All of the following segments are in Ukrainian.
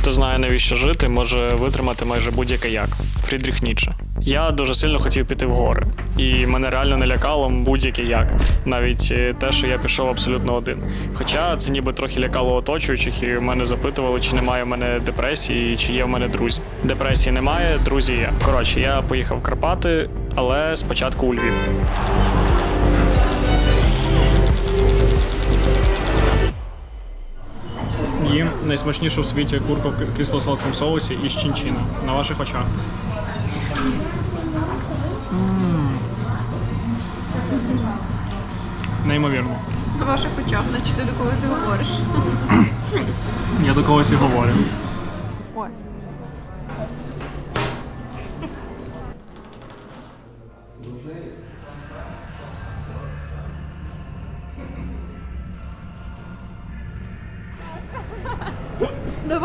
хто знає навіщо жити, може витримати майже будь-який як. Фрідріх Ніцше. Я дуже сильно хотів піти в гори, і мене реально не лякало будь-який як. Навіть е, те, що я пішов абсолютно один. Хоча це ніби трохи лякало оточуючих, і мене запитували, чи немає в мене депресії, чи є в мене друзі. Депресії немає, друзі є. Коротше, я поїхав в Карпати, але спочатку у Львів. Їм найсмачніша в світі курка в кисло-солодкому соусі із чинчина на ваших очах. Неймовірно. На ваших очах, значить ти до когось говориш. Я до когось і говорю.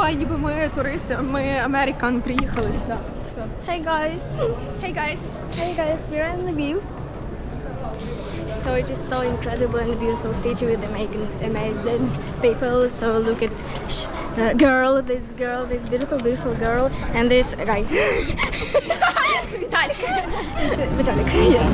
Давай, ніби ми туристи, ми американ приїхали сюди. Все. Hey guys. Hey guys. Hey guys, we're in Lviv. So it is so incredible and beautiful city with amazing, amazing people. So look at sh- uh, girl, this girl, this beautiful, beautiful girl, and this guy. Vitalik. It's uh, Vitalik. Yes.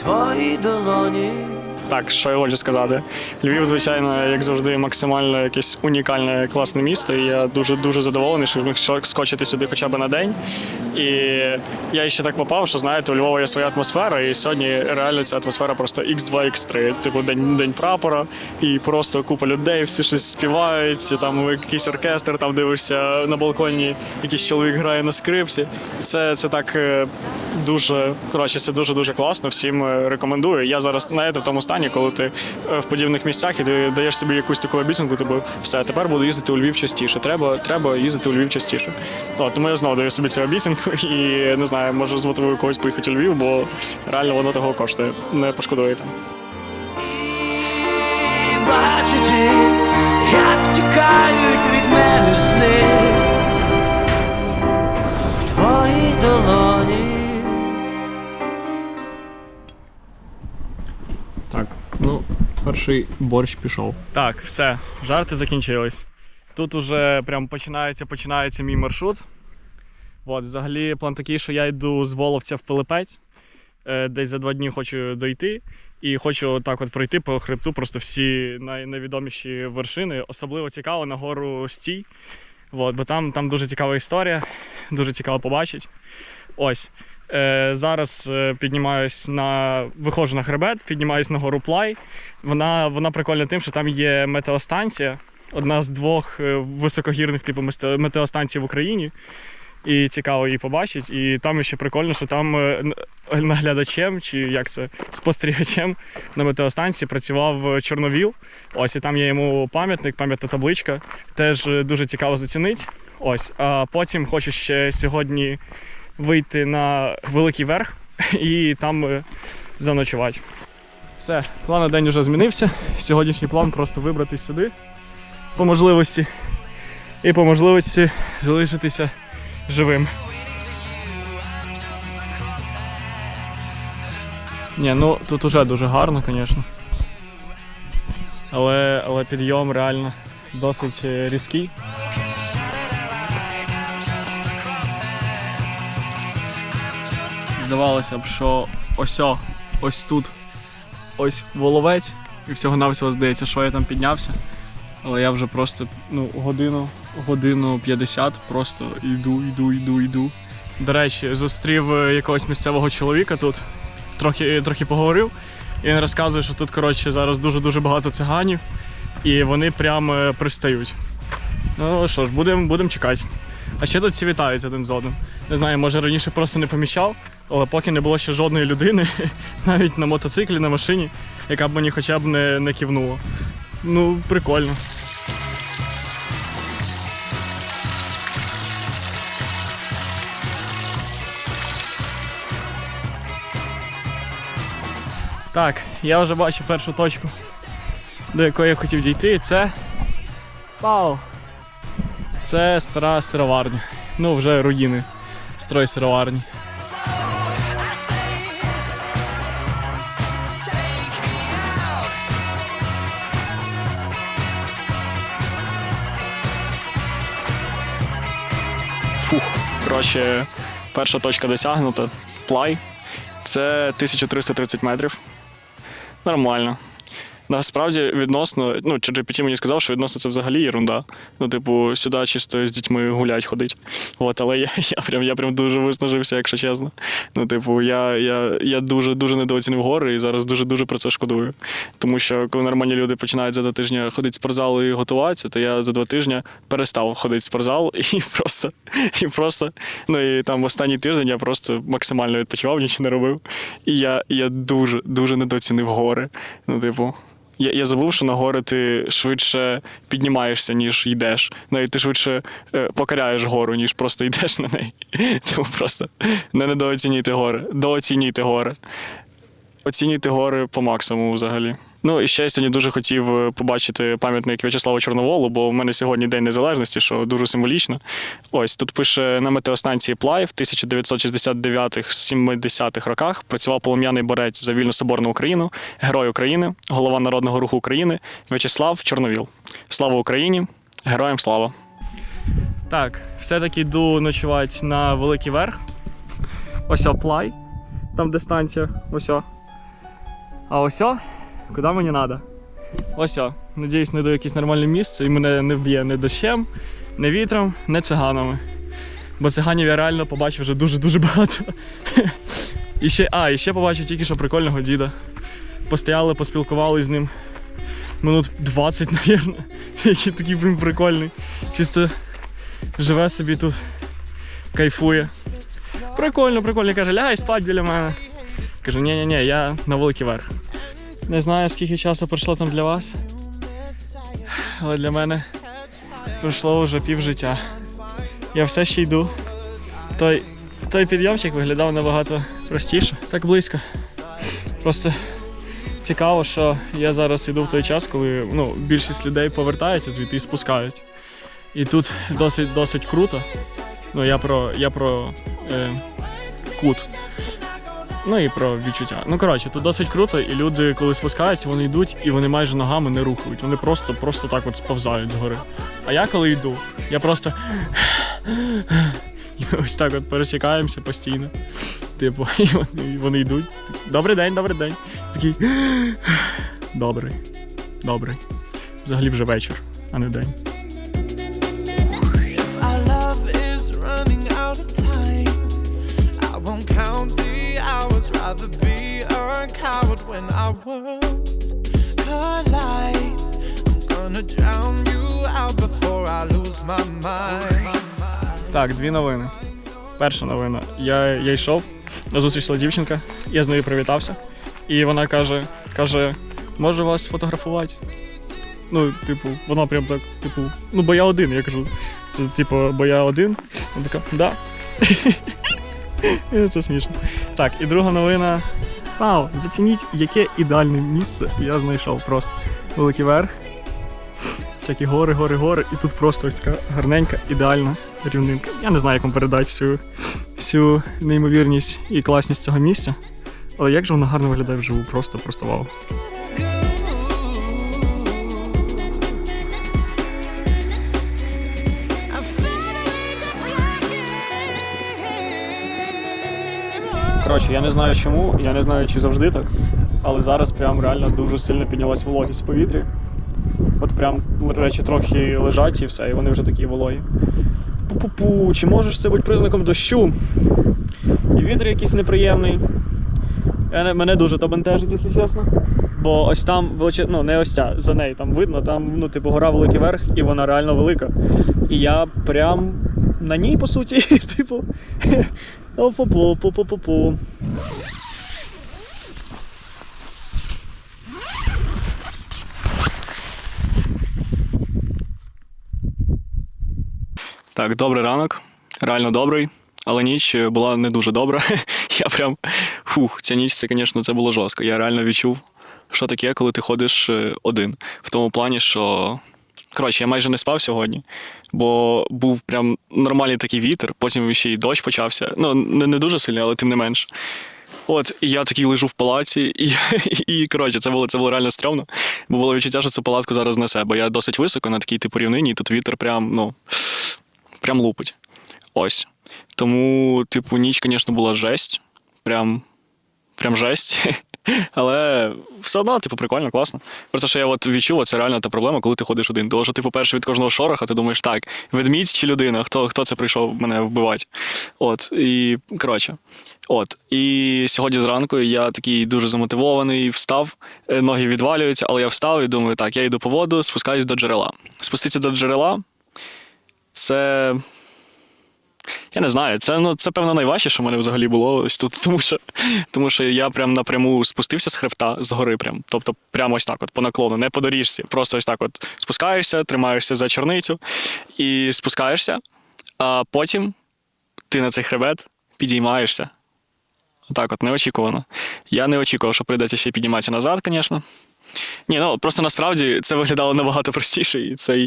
В твоїй долоні. Так, що я хочу сказати. Львів, звичайно, як завжди, максимально якесь унікальне класне місто. І я дуже дуже задоволений, що міг скочити сюди хоча б на день. І я ще так попав, що знаєте, у Львова є своя атмосфера, і сьогодні реально ця атмосфера просто X2, X3. Типу день, день прапора, і просто купа людей, всі щось співають, там якийсь оркестр, там дивишся на балконі, якийсь чоловік грає на скрипці. Це, це так е, дуже коротше, це дуже дуже класно. Всім е, рекомендую. Я зараз знаєте, в тому стані, коли ти е, в подібних місцях і ти даєш собі якусь таку обіцянку, типу, все, тепер буду їздити у Львів частіше. Треба, треба їздити у Львів частіше. От, тому я знову даю собі цю обіцянку і не знаю, може змотивую когось поїхати у Львів, бо реально воно того коштує. Не пошкодуєте. Бачити, як тікають від мене сни перший борщ пішов. Так, все, жарти закінчились. Тут уже прям починається, починається мій маршрут. От, взагалі, план такий, що я йду з Воловця в Пилипець. Е, Десь за два дні хочу дойти. І хочу так от пройти по хребту просто всі найвідоміші вершини. Особливо цікаво на гору Стій. От, бо там, там дуже цікава історія, дуже цікаво побачити. Ось. Е, зараз е, піднімаюсь на виходжу на хребет, піднімаюсь на гору Плай. Вона, вона прикольна тим, що там є метеостанція, одна з двох е, високогірних типу метеостанцій в Україні. І цікаво її побачити. І там ще прикольно, що там наглядачем, чи як це, спостерігачем на метеостанції працював Чорновіл. Ось, і там є йому пам'ятник, пам'ятна табличка. Теж дуже цікаво зацінити. Ось. А потім хочу ще сьогодні вийти на великий верх і там е, заночувати. Все, план на день вже змінився. Сьогоднішній план просто вибратись сюди по можливості. І по можливості залишитися живим. Ні, ну тут уже дуже гарно, звісно. Але, але підйом реально досить е, різкий. Здавалося б, що ось ось тут ось воловець, і всього-навсього здається, що я там піднявся. Але я вже просто ну, годину, годину 50 просто йду, йду, йду, йду. До речі, зустрів е, якогось місцевого чоловіка тут, трохи, трохи поговорив. І він розказує, що тут коротше, зараз дуже-дуже багато циганів, і вони прямо е, пристають. Ну що ж, будемо будем чекати. А ще тут всі вітаються один з одним. Не знаю, може раніше просто не помічав, Але поки не було ще жодної людини, навіть на мотоциклі, на машині, яка б мені хоча б не, не кивнула. Ну, прикольно. Так, я вже бачу першу точку, до якої я хотів дійти. Це. Вау! Це стара сироварня. Ну, вже руїни строй сироварні. Коротше, перша точка досягнута. Плай. Це 1330 метрів. Нормально. Насправді відносно, ну, ChatGPT мені сказав, що відносно це взагалі ерунда. Ну, типу, сюди чисто з дітьми гулять ходить. От, але я, я, прям, я прям дуже виснажився, якщо чесно. Ну, типу, я, я, я дуже дуже недооцінив гори і зараз дуже-дуже про це шкодую. Тому що коли нормальні люди починають за два тижні ходити в спортзал і готуватися, то я за два тижні перестав ходити в спортзал і просто, і просто, ну і там останній тиждень я просто максимально відпочивав, нічого не робив. І я, я дуже, дуже недооцінив гори. Ну, типу. Я, я забув, що на гори ти швидше піднімаєшся, ніж йдеш. Ну і ти швидше е, покоряєш гору, ніж просто йдеш на неї. Тому просто не недооцінюйте гори. Дооцінюйте гори. Оцінюйте гори по максимуму взагалі. Ну і ще я сьогодні дуже хотів е, побачити пам'ятник В'ячеславу Чорноволу, бо в мене сьогодні День Незалежності, що дуже символічно. Ось тут пише на метеостанції Плай в 1969-70-х роках працював полум'яний борець за вільну соборну Україну, герой України, голова народного руху України В'ячеслав Чорновіл. Слава Україні! Героям слава! Так, все-таки йду ночувати на Великий Верх. Ось Плай. Там дистанція. Ось. А ось, куди мені треба? Ось. о. Надіюсь, знайду якесь нормальне місце і мене не вб'є ні дощем, ні вітром, ні циганами. Бо циганів я реально побачив вже дуже-дуже багато. І ще, а, і ще побачив тільки що прикольного діда. Постояли, поспілкувалися з ним. Минут 20, мабуть. Який такий блін прикольний. Чисто живе собі тут, кайфує. Прикольно, прикольно. Каже, лягай спать біля мене. Кажу, ні ні ні я на великий верх. Не знаю, скільки часу пройшло там для вас. Але для мене пройшло вже пів життя. Я все ще йду. Той, той підйомчик виглядав набагато простіше. Так близько. Просто цікаво, що я зараз йду в той час, коли ну, більшість людей повертаються звідти і спускають. І тут досить досить круто. Ну, я про, я про е, кут. Ну і про відчуття. Ну коротше, тут досить круто, і люди, коли спускаються, вони йдуть і вони майже ногами не рухають. Вони просто, просто так от сповзають згори. А я коли йду, я просто. І ми ось так от пересікаємося постійно. Типу, і вони, і вони йдуть. Добрий день, добрий день. Такий. Добрий. Добрий. Взагалі вже вечір, а не день. Coward when our worlds collide. I'm gonna drown you out before I lose my mind. Так, дві новини. Перша новина. Я, я йшов, на зустріч йшла дівчинка, я з нею привітався. І вона каже: каже, може вас сфотографувати? Ну, типу, вона прям так, типу, ну бо я один. Я кажу, це типу, бо я один. Вона така, да. Це смішно. Так, і друга новина. Вау, зацініть, яке ідеальне місце я знайшов. Просто великий верх. Всякі гори, гори, гори, і тут просто ось така гарненька, ідеальна рівнинка. Я не знаю, як вам передати всю, всю неймовірність і класність цього місця. Але як же воно гарно виглядає вживу, просто, просто вау. Коротше, я не знаю чому, я не знаю, чи завжди так, але зараз прям реально дуже сильно піднялась вологість в повітрі. От прям речі трохи лежать і все, і вони вже такі вологі. Пу-пу-пу, чи можеш це бути признаком дощу? І вітер якийсь неприємний. Я не- Мене дуже то бентежить, якщо чесно. Бо ось там величе... ну не ось ця, за нею там видно, там ну, типу, гора великий верх, і вона реально велика. І я прям на ній, по суті, типу. Опу-пу, пу-пу-пу-пу. Так, добрий ранок. Реально добрий, але ніч е, була не дуже добра. Я прям фух, ця ніч, це, звісно, це було жорстко. Я реально відчув, що таке, коли ти ходиш е, один. В тому плані, що. Коротше, я майже не спав сьогодні, бо був прям нормальний такий вітер, потім ще й дощ почався. Ну, не, не дуже сильний, але тим не менш. От, і я такий лежу в палаці, і, і коротше, це було, це було реально стрьомно. Бо було відчуття, що цю палатку зараз несе, бо я досить високо на такій типу рівнині, і тут вітер прям, ну, прям лупить. Ось. Тому, типу, ніч, звісно, була жесть. Прям, прям жесть. Але все одно, типу, прикольно, класно. Просто що я от відчув, це реально та проблема, коли ти ходиш один. Тому що ти, по-перше, від кожного шороха, ти думаєш, так, ведмідь чи людина, хто, хто це прийшов мене вбивати. От, і коротше. От. І сьогодні зранку я такий дуже замотивований, встав, е, ноги відвалюються, але я встав і думаю, так, я йду по воду, спускаюсь до джерела. Спуститися до джерела це. Я не знаю, це ну це певно найважче, що в мене взагалі було ось тут, тому що тому що я прям напряму спустився з хребта з гори, прям, тобто прямо ось так, от по наклону, не по доріжці. Просто ось так, от спускаєшся, тримаєшся за чорницю і спускаєшся, а потім ти на цей хребет підіймаєшся. Отак, от неочікувано. Я не очікував, що прийдеться ще підніматися назад, звісно. Ні, ну просто насправді це виглядало набагато простіше, і це,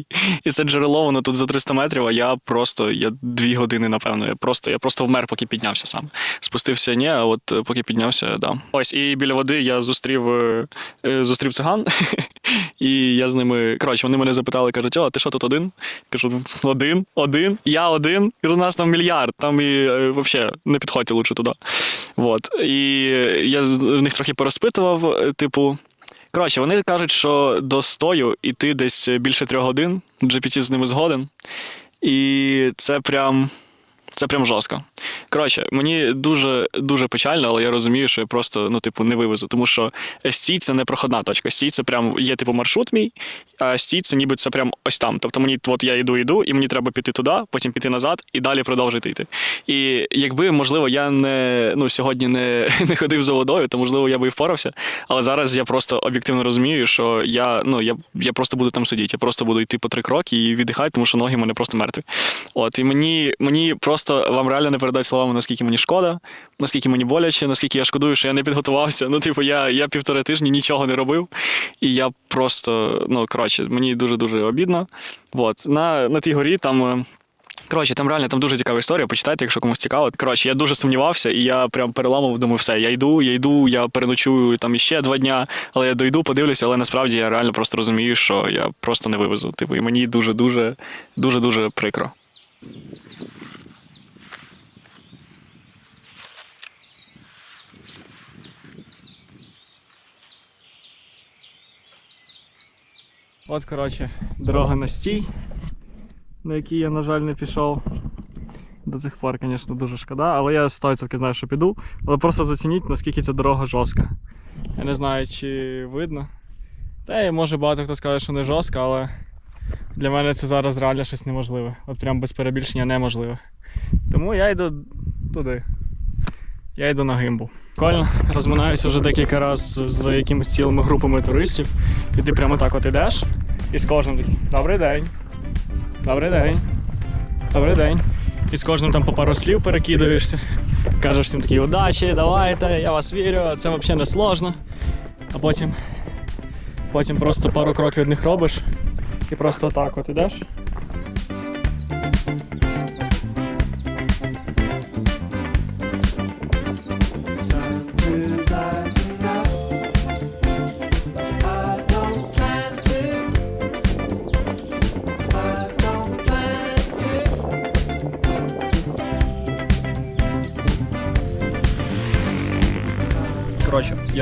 і це джерело, воно тут за 300 метрів, а я просто я дві години, напевно. Я просто я просто вмер, поки піднявся сам. Спустився, ні, а от е, поки піднявся, да. Ось, і біля води я зустрів е, е, зустрів циган, і я з ними. Коротше, вони мене запитали, кажуть, о, ти що тут один? Кажу, один, один, я один. Кажу, у нас там мільярд, там і взагалі не підходьте лучше туди. Вот. І я в них трохи порозпитував, типу. Коротше, вони кажуть, що до стою іти десь більше трьох годин. GPT з ними згоден. І це прям. Це прям жорстко. Коротше, мені дуже дуже печально, але я розумію, що я просто ну, типу, не вивезу. Тому що стій це не проходна точка. Стій це прям є типу маршрут мій, а стій це ніби це прям ось там. Тобто мені от я йду, йду, і мені треба піти туди, потім піти назад і далі продовжити йти. І якби, можливо, я не ну, сьогодні не, не ходив за водою, то можливо я би і впорався. Але зараз я просто об'єктивно розумію, що я, ну, я, я просто буду там сидіти. Я просто буду йти по три кроки і віддихати, тому що ноги в мене просто мертві. От, і мені, мені просто вам реально не передати словами, наскільки мені шкода, наскільки мені боляче, наскільки я шкодую, що я не підготувався. Ну, типу, я, я півтори тижні нічого не робив. І я просто, ну, коротше, мені дуже-дуже обідно. От, на, на тій горі там. е, Коротше, там реально там дуже цікава історія. Почитайте, якщо комусь цікаво. Коротше, я дуже сумнівався, і я прям переламав, думаю, все, я йду, я йду, я переночую там іще два дня, але я дойду, подивлюся, але насправді я реально просто розумію, що я просто не вивезу. Типу, і мені дуже, дуже, дуже, дуже прикро. От, коротше, дорога на стій, на якій я, на жаль, не пішов. До цих пор, звісно, дуже шкода, але я 100% знаю, що піду. Але просто зацініть, наскільки ця дорога жорстка. Я не знаю, чи видно. Та й може багато хто скаже, що не жорстка, але для мене це зараз реально щось неможливе. От прям без перебільшення неможливе. Тому я йду туди. Я йду на гимбу. Прикольно, розминаюся вже декілька разів з якимись цілими групами туристів. І ти прямо так от ідеш, і з кожним такий Добрий день. Добрий день. Добрий день. І з кожним там по пару слів перекидаєшся. Кажеш всім такі удачі, давайте, я вас вірю, це взагалі не сложно. А потім, потім просто пару кроків від них робиш і просто так от ідеш.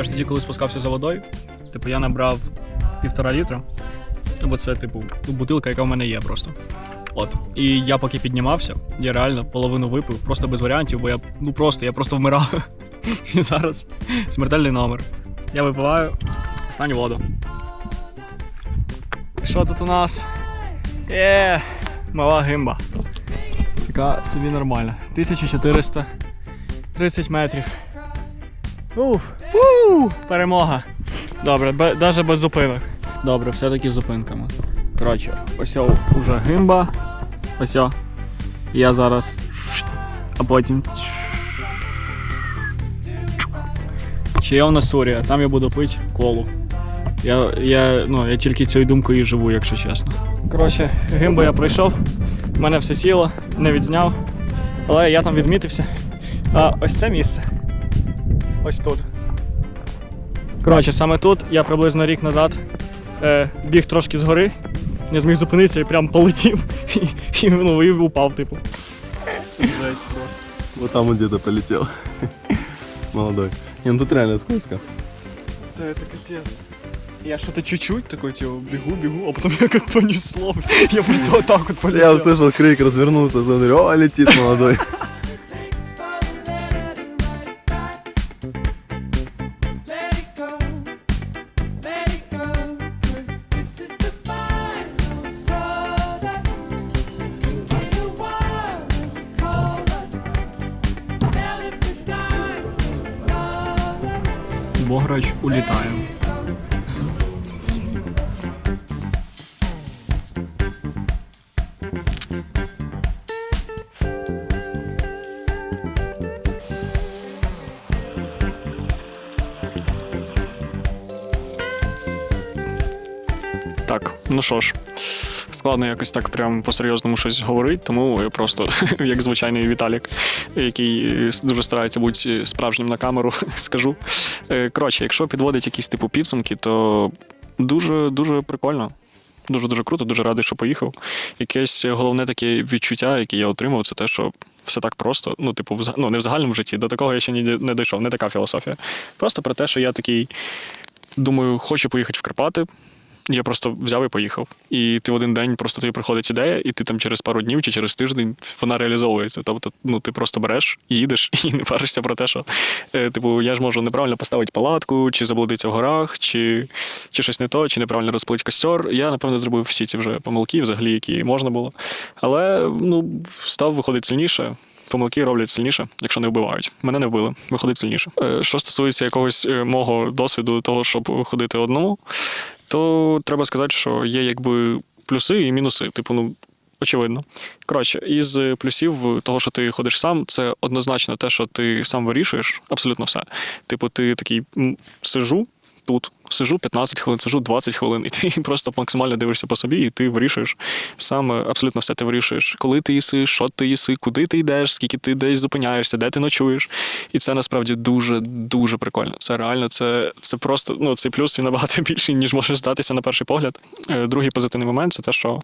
Я ж тоді, коли спускався за водою, типу я набрав півтора літра. Бо це, типу, бутилка, яка в мене є просто. От. І я поки піднімався, я реально половину випив, просто без варіантів, бо я ну просто, я просто вмирав. І зараз смертельний номер. Я випиваю останню воду. Що тут у нас? Є, мала гимба. Така собі нормальна. 1400 30 метрів. Уф, у, перемога. Добре, навіть без зупинок. Добре, все-таки з зупинками. Коротше, ось уже гимба. Ось. Я зараз. А потім. Чайовна Сурія, там я буду пити колу. Я, я, ну, я тільки цією думкою живу, якщо чесно. Коротше, гимбу я пройшов, в мене все сіло, не відзняв, але я там відмітився. А ось це місце. Ось тут. Коротше, саме тут я приблизно рік назад е, біг трошки згори, не зміг зупинитися і прям полетів і, і, ну, і упав, типу. Жесть просто. Вот там он где-то полетел. Молодой. Не, ну тут реально скользко. Да это капец. Я что-то чуть-чуть такой, типа, бегу, бегу, а потом я как понесло. Я просто вот так вот полетел. Я услышал крик, развернулся, смотрю, о, летит молодой. Так, ну що ж, складно якось так прям по-серйозному щось говорити, тому я просто, як звичайний Віталік, який дуже старається бути справжнім на камеру, скажу. Е, Коротше, якщо підводить якісь типу підсумки, то дуже дуже прикольно. Дуже дуже круто, дуже радий, що поїхав. Якесь головне таке відчуття, яке я отримав, це те, що все так просто. Ну, типу, в ну, не в загальному житті, до такого я ще ні- не дійшов, не така філософія. Просто про те, що я такий думаю, хочу поїхати в Карпати. Я просто взяв і поїхав. І ти в один день просто тобі приходить ідея, і ти там через пару днів чи через тиждень вона реалізовується. Тобто, ну ти просто береш і їдеш і не паришся про те, що е, типу, я ж можу неправильно поставити палатку, чи заблудитися в горах, чи, чи щось не то, чи неправильно розплити костер. Я, напевно, зробив всі ці вже помилки, взагалі, які можна було. Але ну, став виходить сильніше. Помилки роблять сильніше, якщо не вбивають. Мене не вбили, виходить сильніше. Е, Що стосується якогось е, мого досвіду того, щоб ходити одному, то треба сказати, що є якби плюси і мінуси. Типу, ну. Очевидно. Коротше, із плюсів того, що ти ходиш сам, це однозначно те, що ти сам вирішуєш абсолютно все. Типу, ти такий сижу тут, сижу 15 хвилин, сижу 20 хвилин, і ти просто максимально дивишся по собі, і ти вирішуєш сам е, абсолютно все ти вирішуєш. Коли ти їси, що ти їси, куди ти йдеш, скільки ти десь зупиняєшся, де ти ночуєш. І це насправді дуже дуже прикольно. Це реально, це, це просто ну цей плюс він набагато більший, ніж може здатися на перший погляд. Е, Другий позитивний момент це те, що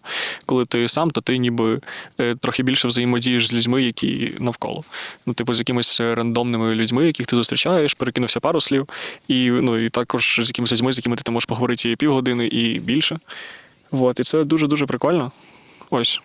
коли ти сам, то ти ніби е, трохи більше взаємодієш з людьми, які навколо. Ну, типу, з якимись рандомними людьми, яких ти зустрічаєш, перекинувся пару слів, і ну і також з якимись людьми, з якими ти можеш поговорити і півгодини, і більше. От, і це дуже дуже прикольно. Ось.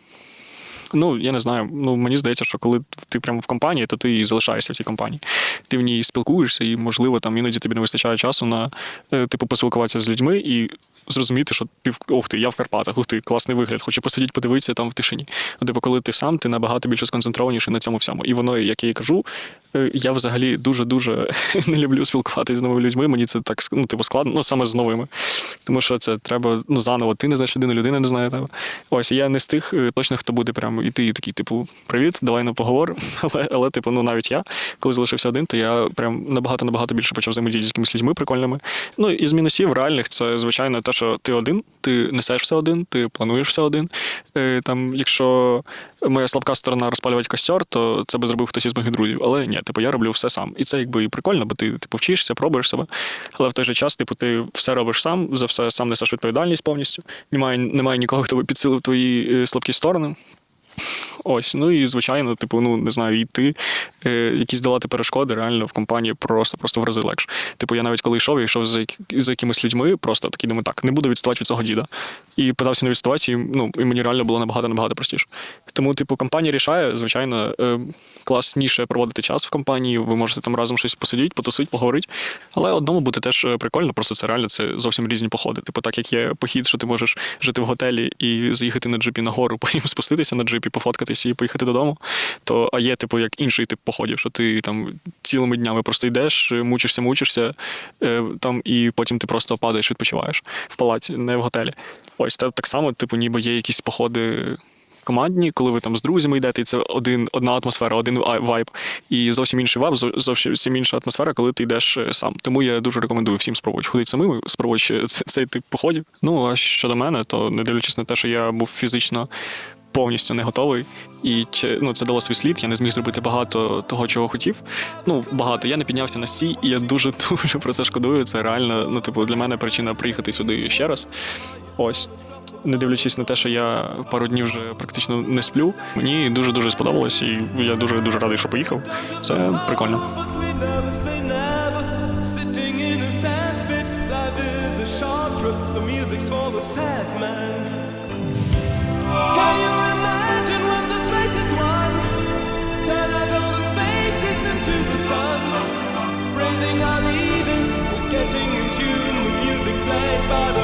Ну, я не знаю. Ну, мені здається, що коли ти прямо в компанії, то ти і залишаєшся в цій компанії. Ти в ній спілкуєшся, і, можливо, там іноді тобі не вистачає часу на е, типу поспілкуватися з людьми і зрозуміти, що ти ох ти, я в Карпатах, ух ти, класний вигляд, хочу посидіти, подивитися там в тишині. Ну, типу, коли ти сам, ти набагато більше сконцентрованіший на цьому всьому. І воно, як я і кажу, я взагалі дуже-дуже не люблю спілкуватися з новими людьми. Мені це так ну, типу, складно, ну саме з новими. Тому що це треба ну, заново. Ти не знаєш людину, людина не знає тебе. Ось я не з тих е, точно, хто буде прямо іти такий, типу, привіт, давай на поговоримо. Але, але, типу, ну навіть я, коли залишився один, то я прям набагато набагато більше почав взаємодіяти з якимись людьми прикольними. Ну і з мінусів реальних це звичайно те, що ти один, ти несеш все один, ти плануєш все один. Е, Там, якщо моя слабка сторона розпалювати костер, то це би зробив хтось із моїх друзів. Але ні, типу, я роблю все сам. І це якби і прикольно, бо ти типу вчишся, пробуєш себе. Але в той же час, типу, ти все робиш сам, за все сам несеш відповідальність повністю. Немає, немає нікого, хто би підсилив твої е, слабкі сторони. Ось, ну і звичайно, типу, ну не знаю, йти, е, якісь долати перешкоди реально в компанії просто просто в рази легше. Типу, я навіть коли йшов, я йшов за, за якимись людьми, просто такий думаю, так, не буду відставати від цього діда. І питався не відставати, і, ну, і мені реально було набагато набагато простіше. Тому, типу, компанія рішає, звичайно, е, класніше проводити час в компанії. Ви можете там разом щось посидіти, потусити, поговорити. Але одному бути теж е, прикольно, просто це реально це зовсім різні походи. Типу, так як є похід, що ти можеш жити в готелі і заїхати на джипі на гору, потім спуститися на джипі, пофоткатись закінчитись і поїхати додому. То а є, типу, як інший тип походів, що ти там цілими днями просто йдеш, мучишся, мучишся, е, там, і потім ти просто падаєш, відпочиваєш в палаці, не в готелі. Ось та так само, типу, ніби є якісь походи. Командні, коли ви там з друзями йдете, і це один, одна атмосфера, один ай- вайб, і зовсім інший вайб, зовсім інша атмосфера, коли ти йдеш е, сам. Тому я дуже рекомендую всім спробувати ходити самим, спробувати цей тип походів. Ну а щодо мене, то не дивлячись на те, що я був фізично повністю не готовий, і чи- ну, це дало свій слід. Я не зміг зробити багато того, чого хотів. Ну, багато. Я не піднявся на стій, і я дуже дуже про це шкодую. Це реально, ну, типу, для мене причина приїхати сюди ще раз. Ось. Не дивлячись на те, що я пару днів вже практично не сплю. Мені дуже дуже сподобалось, і я дуже дуже радий, що поїхав. Це прикольно. made by the